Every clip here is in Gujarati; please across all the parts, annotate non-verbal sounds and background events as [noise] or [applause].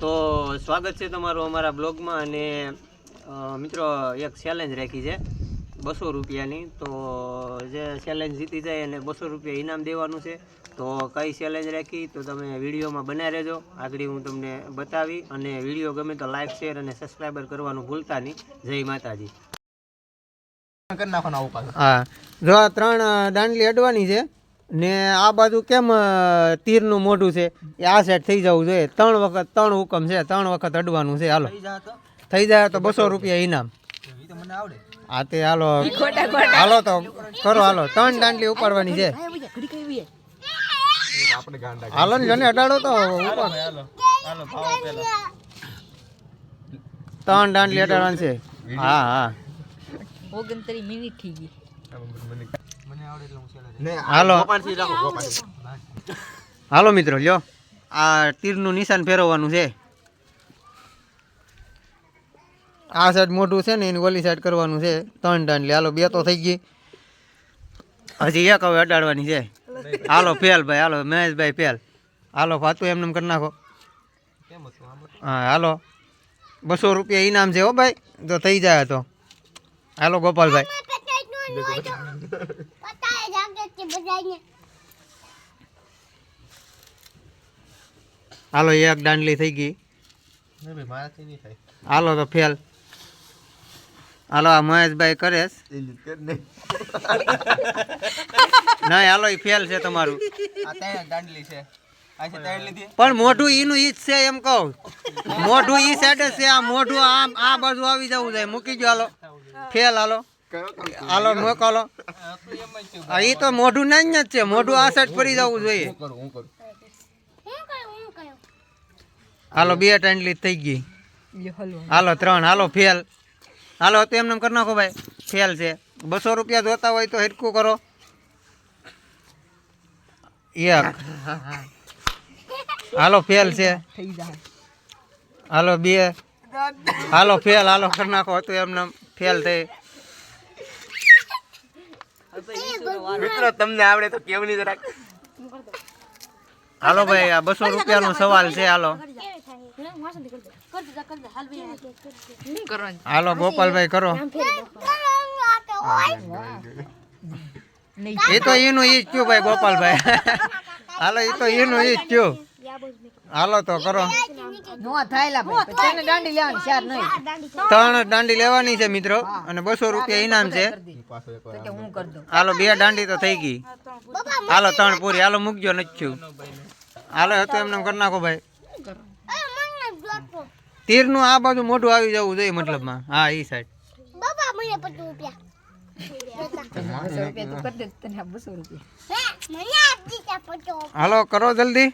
તો સ્વાગત છે તમારું અમારા બ્લોગમાં અને મિત્રો એક ચેલેન્જ રાખી છે બસો રૂપિયાની. તો જે ચેલેન્જ જીતી જાય એને બસો રૂપિયા ઇનામ દેવાનું છે તો કઈ ચેલેન્જ રાખી? તો તમે વિડીયોમાં બનાવી રહેજો. આગળ હું તમને બતાવી અને વીડિયો ગમે તો લાઈક શેર અને સબસ્ક્રાઈબર કરવાનું ભૂલતા નહીં. જય માતાજી. હા. જો આ ત્રણ દાંડલી અડવાની છે ને આ બાજુ કેમ તીરનું મોઢું છે? એ આ સેટ થઈ જવું જોઈએ. ત્રણ વખત ત્રણ હુકમ છે. ત્રણ વખત અડવાનું છે. હાલો. થઈ જાય તો? થઈ જાય તો બસો રૂપિયા ઇનામ. એ તો હાલો. હાલો તો કરો હાલો. ત્રણ દાંડલી ઉપાડવાની છે. આપણે ગાંડા હાલો ને જને અડાડો તો. ત્રણ દાંડલી અડાડવાની છે. હા હા. ઓગણત્રીસ મિનિટ થઈ ગઈ. હાલો. હાલો મિત્રો લ્યો. આ તીરનું નિશાન ફેરવવાનું છે. આ સાઈડ મોઢું છે ને એની ઓલી સાઈડ કરવાનું છે. ત્રણ દાંડલી હાલો બે તો થઈ ગઈ. હજી એક હવે અડાડવાની છે. હાલો ફેલ ભાઈ હાલો મહેશભાઈ ફેલ. હાલો ફાતું એમને એમ કરી નાખો. હા હાલો. બસો રૂપિયા ઇનામ છે હો ભાઈ. તો થઈ જાય તો. હાલો ગોપાલભાઈ. હાલો એક દાંડલી થઈ ગઈ. હાલો તો ફેલ. હાલો આ મહેશભાઈ કરે ના નહીં. હાલો એ ફેલ છે તમારું. દાંડલી છે. પણ મોઢું ઈનું ઈ જ છે એમ કહું. મોઢું ઈ સાઈડ છે આ મોઢું આમ આ બાજુ આવી જવું જાય મૂકી જો હાલો. ફેલ હાલો. હાલો નો કાલો. આ ઈ તો મોઢું ના જ છે. મોઢું આ સાઈડ ફરી જવું જોઈએ. કરું હું કરું. હાલો બે ટાંડલી થઈ ગઈ. હાલો ત્રણ. હાલો ફેલ. હાલો તો એમને એમ કરી નાખો ભાઈ. ફેલ છે. બસો રૂપિયા જોતા હોય તો હિરકું કરો. એક. હાલો ફેલ છે. હાલો બે. હાલો ફેલ. હાલો કરી નાખો તો એમને ફેલ થઈ. મિત્રો તમને આવડે તો કેવું નહીં જરાક? હાલો ભાઈ આ બસો રૂપિયાનો સવાલ છે હાલો. હાલો ગોપાલભાઈ કરો. એ તો એનું ઈ જ થયું ભાઈ ગોપાલભાઈ. [laughs] હાલો એ તો એનું ઈ જ થયું. હાલો તો કરો. નો થાયલા ભાઈ. પછી તેને દાંડી લેવાની ચાર નહીં. ત્રણ દાંડી લેવાની છે મિત્રો. અને બસો રૂપિયા ઇનામ છે. પાછો એક તો કે હું કરી દઉં. હાલો બે દાંડી તો થઈ ગઈ. હાલો ત્રણ પૂરી. હાલો મૂકજો નચ્યું હાલો હતો એમને એમ કરી નાખો ભાઈ. તીરનું આ બાજુ મોઢું આવી જવું જોઈએ મતલબમાં. હા એ સાઈડ. બસો રૂપિયા તું કરી દે તને આ બસો રૂપિયા. હાલો કરો જલ્દી.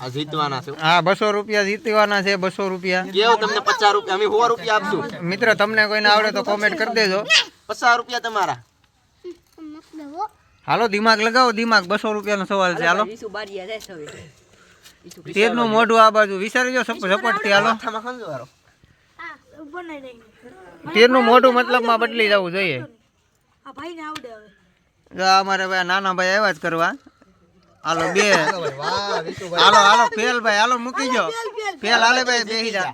આ જીતવાના છે? હા બસો રૂપિયા જીતવાના છે બસો રૂપિયા. કેવું તમને પચાસ રૂપિયા? અમે સો રૂપિયા આપશું. મિત્રો તમને કોઈને આવડે તો કોમેન્ટ કરી દેજો. પચાસ રૂપિયા તમારા. હાલો દિમાગ લગાવો દિમાગ. બસો રૂપિયાનો સવાલ છે હાલો. તેરનું મોઢું આ બાજુ. વિચારી જો ઝપટથી હાલો. તેરનું મોઢું મતલબમાં બદલી જવું જોઈએ. જો અમારે ભાઈ નાના ભાઈ આવ્યા જ કરવા. હાલો બે. હાલો હાલો ફેલ ભાઈ હાલો મૂકી જો ફેલ હાલે ભાઈ બેહી જા.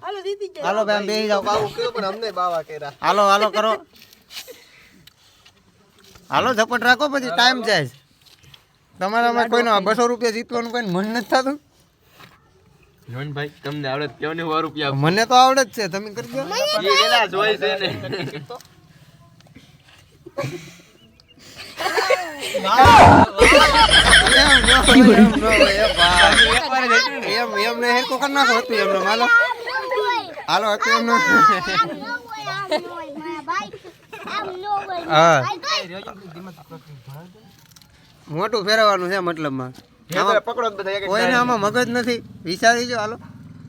હાલો ભાઈ બેહી જાઓ બાબુ. કયો પણ અમને બાવા કર્યા. હાલો હાલો કરો. હાલો ઝપટ રાખો પછી ટાઈમ જાય. છે. તમારામાં કોઈનો બસો રૂપિયા જીતવાનું કોઈ મન નથી થતું? ભાઈ તમને આવડે કેવું સો રૂપિયા મને તો આવડે જ છે તમે કરી દો. જોઈ છે ને. એમ ન. એમને હેરકો કરી નાખો હતું એમને હાલો હાલો હતું એમને હા મોટું ફેરવવાનું છે મતલબમાં કોઈને આમાં મગજ નથી વિચારી જો હાલો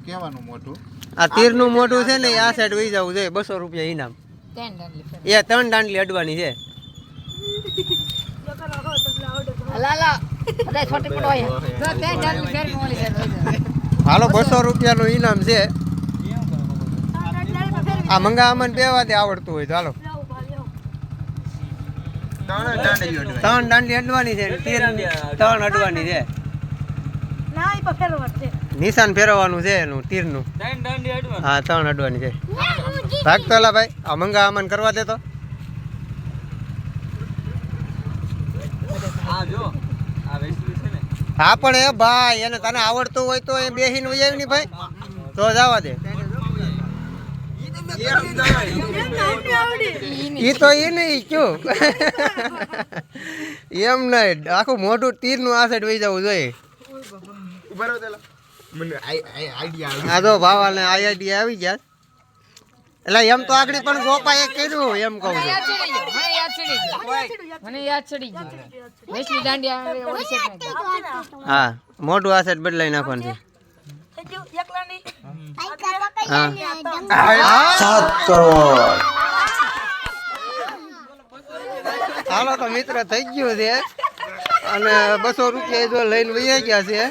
કેવાનું મોટું આ તીરનું મોટું છે ને આ સાઈડ વહી જવું છે. બસો રૂપિયા ઇનામ. એ ત્રણ દાંડલી અડવાની છે હલા હલા બધા છોટી પડો અહીંયા જો ત્રણ દાંડી ફેર મોલી ફેર હોય જાય. હાલો બસો રૂપિયાનું ઇનામ છે. આ મંગા બે વાતે આવડતું હોય ચાલો ત્રણ દાંડી અડવાની. છે ત્રણ અડવાની. છે. નિશાન ફેરવવાનું છે એનું તીરનું. હા ત્રણ અડવાની છે. ભાગતો એલા ભાઈ આ મંગા અમન કરવા દે તો. હા પણ એ ભાઈ એને તને આવડતું હોય તો એ બેહીને વહી આવી ને ભાઈ. તો જવા દે. ઈ તો એ નહીં કયું? એમ નહીં આખું મોઢું તીરનું આ સાઈડ વહી જવું જોઈએ. આ તો ભાવાને આઈઆઈટી આવી ગયા. એટલે એમ તો આગળ પણ ગોપાએ કર્યું એમ કહું છું. સેટ. હા મોઢું આ સાઈડ બદલાઈ નાખવાનું છે. થઈ ગયું હાલો તો મિત્ર થઈ ગયું છે. અને બસો રૂપિયા જો લઈને વહી ગયા છે.